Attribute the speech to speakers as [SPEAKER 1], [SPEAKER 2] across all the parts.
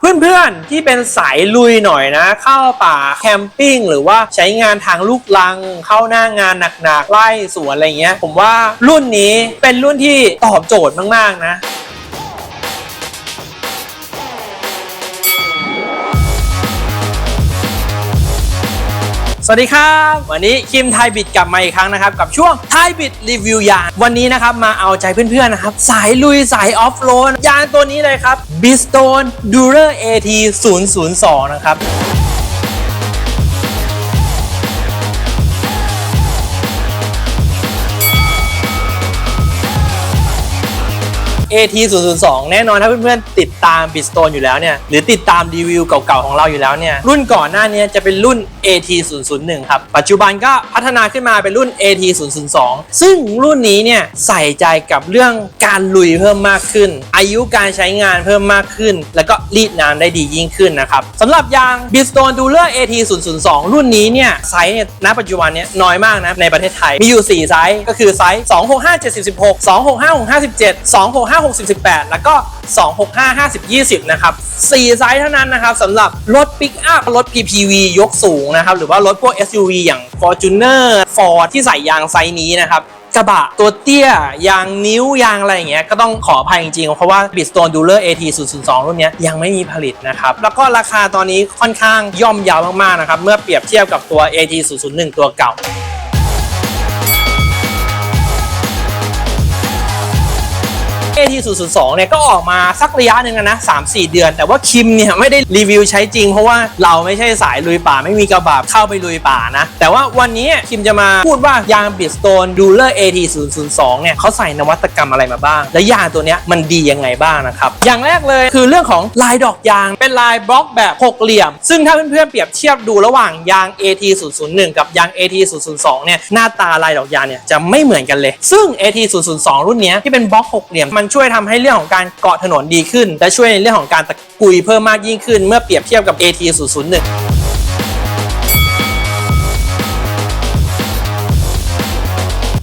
[SPEAKER 1] เพื่อนๆ ที่เป็นสายลุยหน่อยนะ เข้าป่าแคมปิ้งหรือว่าใช้งานทางลูกลัง เข้าหน้างานหนักๆไล่สวนอะไรเงี้ย ผมว่ารุ่นนี้เป็นรุ่นที่ตอบโจทย์มากๆนะ สวัสดีครับ วันนี้คิมไทยบิดกลับมาอีกครั้งนะครับ กับช่วงไทยบิดรีวิวยางวันนี้นะครับ มาเอาใจเพื่อนๆนะครับ สายลุยสายออฟโรดยางตัวนี้เลยครับ Bridgestone Durer AT 002นะครับ AT 0 0 2แน่นอนถ้าเพื่อนๆติดตาม Bridgestone อยู่แล้วเนี่ยหรือติดตามรีวิวเก่าๆของเราอยู่แล้วเนี่ยรุ่นก่อนหน้านี้จะเป็นรุ่น AT 0 0 1 ครับ ปัจจุบันก็พัฒนาขึ้นมาเป็นรุ่น AT 0 0 2 ซึ่งรุ่นนี้เนี่ยใส่ใจกับเรื่องการลุยเพิ่มมากขึ้น อายุการใช้งานเพิ่มมากขึ้น แล้วก็รีดน้ำได้ดียิ่งขึ้นนะครับสำหรับยาง Bridgestone Durer AT 0 0 2 รุ่นนี้เนี่ยไซส์เนี่ยณปัจจุบันเนี่ยน้อยมากนะในประเทศไทยมีอยู่ 4 ไซส์ก็คือไซส์265 70 16 265 6 57 265 60 18 แล้วก็ 265 50 20 นะครับ 4 ไซส์เท่านั้นนะครับสำหรับรถปิกอัพรถ PPV ยกสูงนะครับ หรือว่ารถพวก SUV อย่าง Fortuner Ford ที่ใส่ยางไซส์นี้นะครับกระบะตัวเตี้ย ยางนิ้วยางอะไรอย่างเงี้ยก็ต้องขออภัยจริงๆ เพราะว่า b i t s t o n e Durer AT 002รุ่นนี้ยังไม่มีผลิตนะครับ แล้วก็ราคาตอนนี้ค่อนข้างย่อมยาวมากๆนะครับ เมื่อเปรียบเทียบกับตัว AT 001ตัวเก่า AT 002 เนี่ยก็ออกมาสักระยะหนึ่งนะ3-4 เดือน แต่ว่าคิมเนี่ยไม่ได้รีวิวใช้จริง เพราะว่าเราไม่ใช่สายลุยป่าไม่มีกระบะเข้าไปลุยป่านะ แต่ว่าวันนี้คิมจะมาพูดว่ายาง Bridgestone Durer AT 002 เนี่ยเขาใส่นวัตกรรมอะไรมาบ้าง และยางตัวเนี้ยมันดียังไงบ้างนะครับ อย่างแรกเลยคือเรื่องของลายดอกยางเป็นลายบล็อกแบบหกเหลี่ยม ซึ่งถ้าเพื่อนๆเปรียบเทียบดูระหว่างยาง AT 001 กับยาง AT 002 เนี่ยหน้าตาลายดอกยางเนี่ยจะไม่เหมือนกันเลย ซึ่ง AT 002 รุ่นนี้ที่เป็นบล็อกหกเหลี่ยมมันช่วยทำให้เรื่องของการเกาะถนนดีขึ้น และช่วยในเรื่องของการตะกุยเพิ่มมากยิ่งขึ้นเมื่อเปรียบเทียบกับ AT001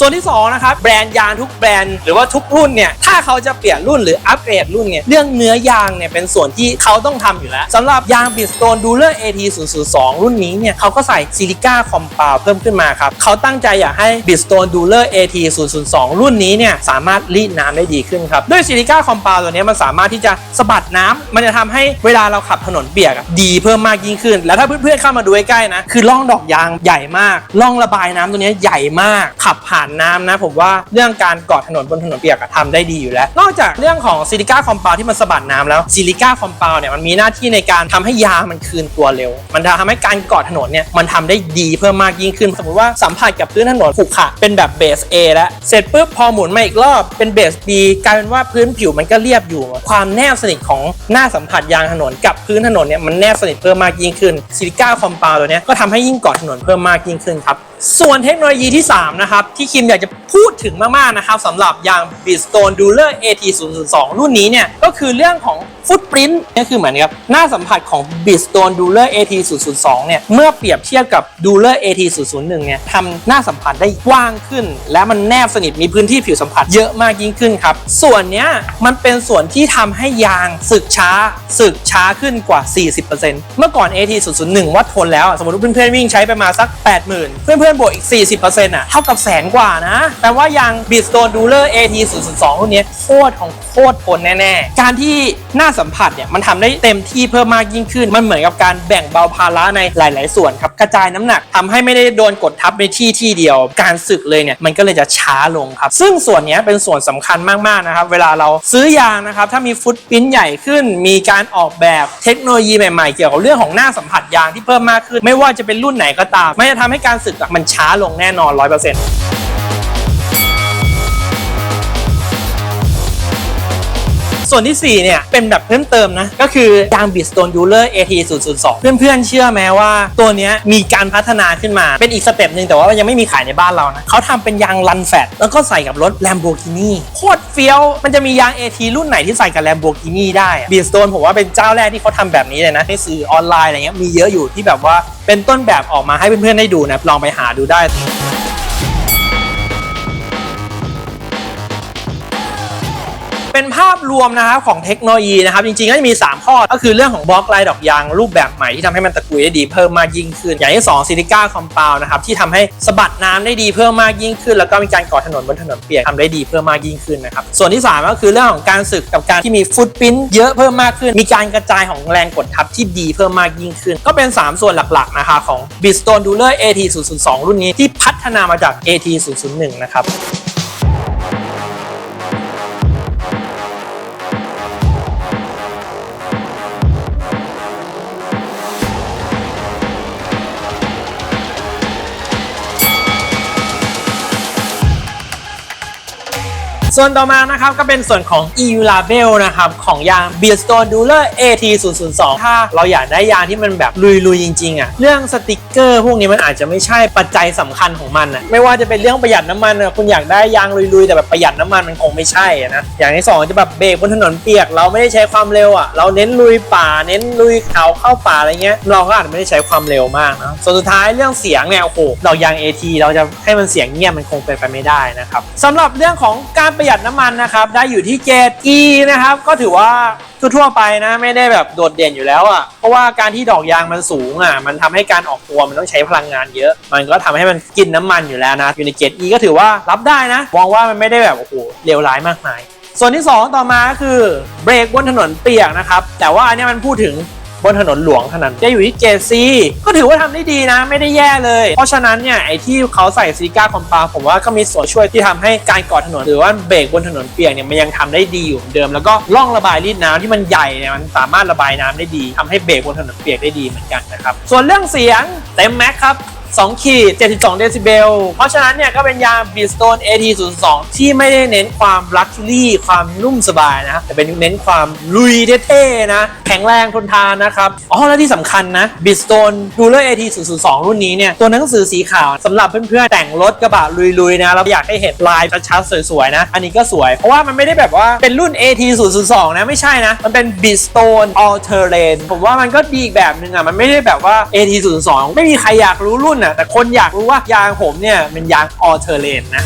[SPEAKER 1] ส่วนที่2นะครับแบรนด์ยางทุกแบรนด์หรือว่าทุกรุ่นเนี่ยถ้าเขาจะเปลี่ยนรุ่นหรืออัปเกรดรุ่นเนี่ยเรื่องเนื้อยางเนี่ยเป็นส่วนที่เขาต้องทำอยู่แล้วสำหรับยาง Bridgestone Durer AT 002รุ่นนี้เนี่ยเขาก็ใส่ซิลิก้าคอมเปาเพิ่มขึ้นมาครับเขาตั้งใจอยากให้ Bridgestone Durer AT 002รุ่นนี้เนี่ยสามารถรีดน้ำได้ดีขึ้นครับด้วยซิลิก้าคอมเปาตัวนี้มันสามารถที่จะสะบัดน้ำมันจะทำให้เวลาเราขับถนนเปียกดีเพิ่มมากยิ่งขึ้น แล้วถ้าเพื่อนๆเข้ามาดูใกล้ๆนะคือร่องดอกยางใหญ่มากร่องระบายน้ำตัวนี้ใหญ่มากขับผ่านน้ำนะ ผมว่าเรื่องการกาะถนนบนถนนเปียกอะทำได้ดีอยู่แล้ว นอกจากเรื่องของซิลิก้าคอมเปาที่มันสะบัดน้ำแล้วซิลิก้าคอมเปาเนี่ยมันมีหน้าที่ในการทำให้ยางมันคืนตัวเร็ว มันทำให้การกาะถนนเนี่ยมันทำได้ดีเพิ่มมากยิ่งขึ้น สมมติว่าสัมผัสกับพื้นถนนขรุขระเป็นแบบเบส A แล้วเสร็จปุ๊บพอหมุนมาอีกรอบเป็นเบส B กลายเป็นว่าพื้นผิวมันก็เรียบอยู่ ความแนบสนิทของหน้าสัมผัสยางถนนกับพื้นถนนเนี่ยมันแนบสนิทเพิ่มมากยิ่งขึ้นซิลิก้าคอมเปาตัวเนี้ยก็ทำให้ยิ่งเกาะถนนเพิ่มมากยิ่งขึ้นครับส่วนเทคโนโลยีที่3นะครับที่คิมอยากจะพูดถึงมากๆนะครับสำหรับยาง Bristone Durer AT002 รุ่นนี้เนี่ยก็คือเรื่องของฟุตปรินต์ก็คือเหมือนกับหน้าสัมผัสของ Bristone Durer AT002 เนี่ยเมื่อเปรียบเทียบกับ Durer AT001 เนี่ยทำหน้าสัมผัสได้กว้างขึ้น และมันแนบสนิทมีพื้นที่ผิวสัมผัสเยอะมากยิ่งขึ้นครับ ส่วนเนี้ยมันเป็นส่วนที่ทำให้ยางสึกช้าสึกช้าขึ้นกว่า 40%เมื่อก่อน AT001 วัดทนแล้ว สมมติว่าเพื่อนๆวิ่งใช้ไปมาสัก 80,000 เพื่อนๆบวกอีก 40%อะเท่ากับแสนกว่านะแปลว่ายาง Bristone Durer AT 002รุ่นนี้โคตรของโคตรทนแน่ๆ การที่หน้าสัมผัสเนี่ยมันทำได้เต็มที่เพิ่มมากยิ่งขึ้น มันเหมือนกับการแบ่งเบาภาระในหลาย ๆ ส่วนครับ กระจายน้ำหนักทำให้ไม่ได้โดนกดทับในที่ที่เดียว การสึกเลยเนี่ยมันก็เลยจะช้าลงครับ ซึ่งส่วนนี้เป็นส่วนสำคัญมาก ๆ นะครับ เวลาเราซื้อยางนะครับ ถ้ามีฟุตปรินใหญ่ขึ้น มีการออกแบบเทคโนโลยีใหม่ ๆ เกี่ยวกับเรื่องของหน้าสัมผัสยางที่เพิ่มมากขึ้น ไม่ว่าจะเป็นรุ่นไหนก็ตามมันจะทำให้การสึกมันช้าลงแน่นอน100% ส่วนที่ 4 เนี่ย เป็นแบบเพิ่มเติมนะ ก็คือยาง Bridgestone Durer AT 002เพื่อนๆ เชื่อไหมว่าตัวนี้มีการพัฒนาขึ้นมาเป็นอีกสเต็ปหนึ่งแต่ว่ายังไม่มีขายในบ้านเรานะเขาทำเป็นยางลันแฟตแล้วก็ใส่กับรถ Lamborghini โคตรเฟี้ยว มันจะมียาง AT รุ่นไหนที่ใส่กับ Lamborghini ได้อะ Bridgestone ผมว่าเป็นเจ้าแรกที่เขาทำแบบนี้เลยนะในสื่อออนไลน์อะไรเงี้ยมีเยอะอยู่ที่แบบว่าเป็นต้นแบบออกมาให้เพื่อนๆได้ดูนะลองไปหาดูได้ ภาพรวมนะครับของเทคโนโลยีนะครับจริงๆก็จะมี 3 ข้อ ก็คือเรื่องของบล็อกลายดอกยางรูปแบบใหม่ที่ทำให้มันตะกุยได้ดีเพิ่มมากยิ่งขึ้น อย่างที่2ซิลิก้าคอมเพลนะครับที่ทำให้สะบัดน้ำได้ดีเพิ่มมากยิ่งขึ้น แล้วก็มีการก่อถนนบนถนนเปียกทำได้ดีเพิ่มมากยิ่งขึ้นนะครับส่วนที่ 3 ก็คือเรื่องของการสึกกับการที่มีฟุตปรินเยอะเพิ่มมากขึ้น มีการกระจายของแรงกดทับที่ดีเพิ่มมากยิ่งขึ้น ก็เป็น 3 ส่วนหลักๆนะคะของ Bridgestone Dueler AT 002 รุ่นนี้ที่พัฒนามาจาก AT 001 นะครับ ส่วนต่อมานะครับก็เป็นส่วนของ EU Label นะครับของยาง Bridgestone Dueler AT 002ถ้าเราอยากได้ยางที่มันแบบลุยๆจริงๆอะเรื่องสติกเกอร์พวกนี้มันอาจจะไม่ใช่ปัจจัยสำคัญของมันอะไม่ว่าจะเป็นเรื่องประหยัดน้ำมันอะคุณอยากได้ยางลุยๆ แต่แบบประหยัดน้ำมันมันคงไม่ใช่อะนะอย่างที่สองจะแบบเบรกบนถนนเปียก เราไม่ได้ใช้ความเร็วอะเราเน้นลุยป่าเน้นลุยเขาเข้าป่าอะไรเงี้ยเราก็อาจจะไม่ได้ใช้ความเร็วมากนะส่วนสุดท้ายเรื่องเสียงเนี่ยโอ้โหดอกยาง AT เราจะให้มันเสียงเงียบมันคงเป็นไปไม่ได้นะครับสำหรับเรื่องของการประหยัดน้ำมันนะครับ ได้อยู่ที่เกรด E นะครับ ก็ถือว่าทั่วๆไปนะไม่ได้แบบโดดเด่นอยู่แล้วอะ เพราะว่าการที่ดอกยางมันสูงอะ มันทำให้การออกตัวมันต้องใช้พลังงานเยอะ มันก็ทำให้มันกินน้ำมันอยู่แล้วนะอยู่ในเกรด E ก็ถือว่ารับได้นะมองว่ามันไม่ได้แบบโอ้โหเลวร้ายมากมายส่วนที่ 2 ต่อมาก็คือเบรกบนถนนเปียกนะครับ แต่ว่าอันนี้มันพูดถึง บนถนนหลวงเท่านั้น จะอยู่ที่เกรด C ก็ถือว่าทำได้ดีนะ ไม่ได้แย่เลย เพราะฉะนั้นเนี่ยไอ้ที่เขาใส่ซิลิก้าคอมปาผมว่าก็มีส่วนช่วยที่ทำให้การก่อถนน หรือว่าเบรกบนถนนเปียกเนี่ยมันยังทำได้ดีอยู่เหมือนเดิม แล้วก็ร่องระบายรีดน้ำที่มันใหญ่เนี่ยมันสามารถระบายน้ำได้ดีทำให้เบรกบนถนนเปียกได้ดีเหมือนกันนะครับส่วนเรื่องเสียงเต็มแม็กครับ 2ขีด72 เดซิเบล เพราะฉะนั้นเนี่ยก็เป็นยาง Bridgestone AT02 ที่ไม่ได้เน้นความลักชัวรี่ความนุ่มสบายนะ แต่เป็นเน้นความลุยเท่ๆนะ แข็งแรงทนทานนะครับ อ๋อ และที่สำคัญนะ Bridgestone Dueler AT002 รุ่นนี้เนี่ย ตัวหนังสือสีขาวสำหรับเพื่อนๆ แต่งรถกระบะลุยๆนะ เราอยากให้เห็นลายชัดๆสวยๆนะ อันนี้ก็สวย เพราะว่ามันไม่ได้แบบว่าเป็นรุ่น AT002 นะ ไม่ใช่นะ มันเป็น Bridgestone All Terrain ผมว่ามันก็ดีอีกแบบนึงอะ มันไม่ได้แบบว่า AT002 ไม่มีใครอยากรู้รุ่นอะแต่คนอยากรู้ว่ายางผมเนี่ยเป็นยางออเทอร์เลนนะ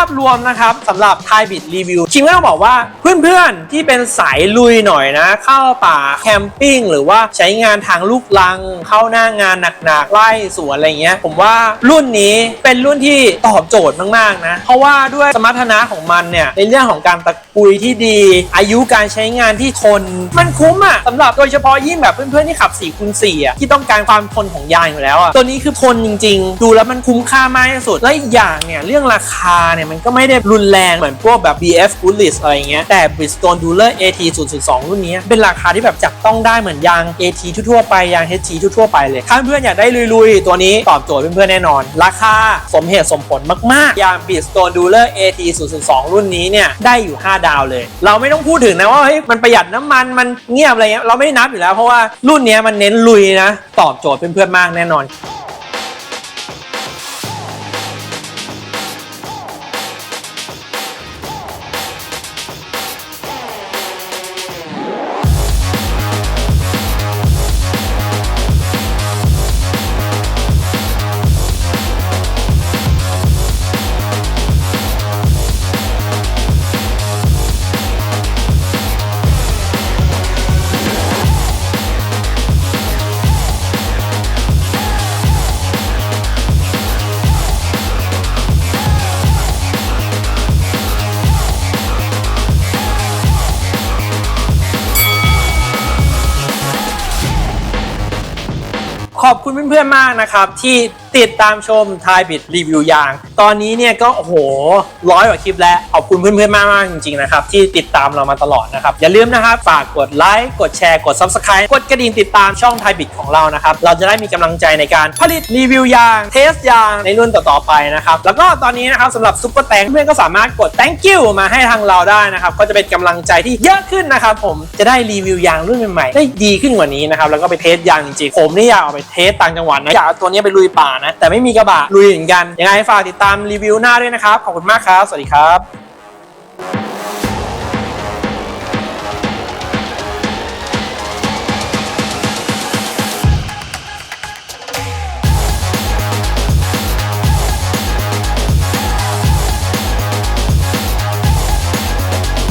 [SPEAKER 1] าพรวมนะครับสำหรับ t ายบิดรีวิวคิมก็ต้องบอกว่าเพื่อนๆ ที่เป็นสายลุยหน่อยนะ เข้าป่าแคมปิ้งหรือว่าใช้งานทางลูกลัง เข้าหน้างานหนักๆไล่สวนอะไรเงี้ย ผมว่ารุ่นนี้เป็นรุ่นที่ตอบโจทย์มากๆนะ เพราะว่าด้วยสมรรถนะของมันเนี่ยในเรื่องของการตะกุยที่ดี อายุการใช้งานที่ทน มันคุ้มอะสำหรับโดยเฉพาะยิ่งแบบเพื่อนๆที่ขับ4คูณ4อะที่ต้องการความทนของยางอยู่แล้วอะตัวนี้คือทนจริง ๆ ดูแล้วมันคุ้มค่ามากที่สุดและอีกอย่างเนี่ยเรื่องราคาเนี่ยมันก็ไม่ได้รุนแรงเหมือนพวกแบบ BF Goodrich อะไรเงี้ยแต่ Bridgestone Dueler AT 002รุ่นนี้เป็นราคาที่แบบจับต้องได้เหมือนยาง AT ทั่วๆไปยาง HT ทั่วๆไปเลย ถ้าเพื่อนอยากได้ลุยๆ ตัวนี้ตอบโจทย์เพื่อนๆแน่นอน ราคาสมเหตุสมผลมากๆ ยาง Bridgestone Dueler AT 002รุ่นนี้เนี่ยได้อยู่ 5 ดาวเลย เราไม่ต้องพูดถึงนะว่าเฮ้ยมันประหยัดน้ำมันมันเงียบอะไรเงี้ยเราไม่ได้นับอยู่แล้วเพราะว่ารุ่นนี้มันเน้นลุยนะตอบโจทย์เพื่อนๆมากแน่นอน ขอบคุณเพื่อนๆมากนะครับ ที่ ติดตามชมทายบิดรีวิวยาง ตอนนี้เนี่ยก็โอ้โหร้อยกว่าคลิปแล้ว ขอบคุณเพื่อนๆมากๆจริงๆนะครับ ที่ติดตามเรามาตลอดนะครับ อย่าลืมนะครับ ฝากกดไลค์ กดแชร์ กด Subscribe กดกระดิ่งติดตามช่องทายบิดของเรานะครับ เราจะได้มีกำลังใจในการผลิตรีวิวยาง เทสยางในรุ่นต่อๆไปนะครับ แล้วก็ตอนนี้นะครับสำหรับซุปเปอร์แตงเพื่อนก็สามารถกด thank you มาให้ทางเราได้นะครับก็จะเป็นกำลังใจที่เยอะขึ้นนะครับผมจะได้รีวิวยางรุ่นใหม่ๆได้ดีขึ้นกว่านี้นะครับแล้วก็ไปเทสยางจริงๆผมนี่อยากเอาไปเทสต่างจังหวัดนะอยากเอาตัวนี้ไปลุยป่านะ แต่ไม่มีกระบะลุยเหมือนกันยังไงฝากติดตามรีวิวหน้าด้วยนะครับขอบคุณมากครับ สวัสดีครับ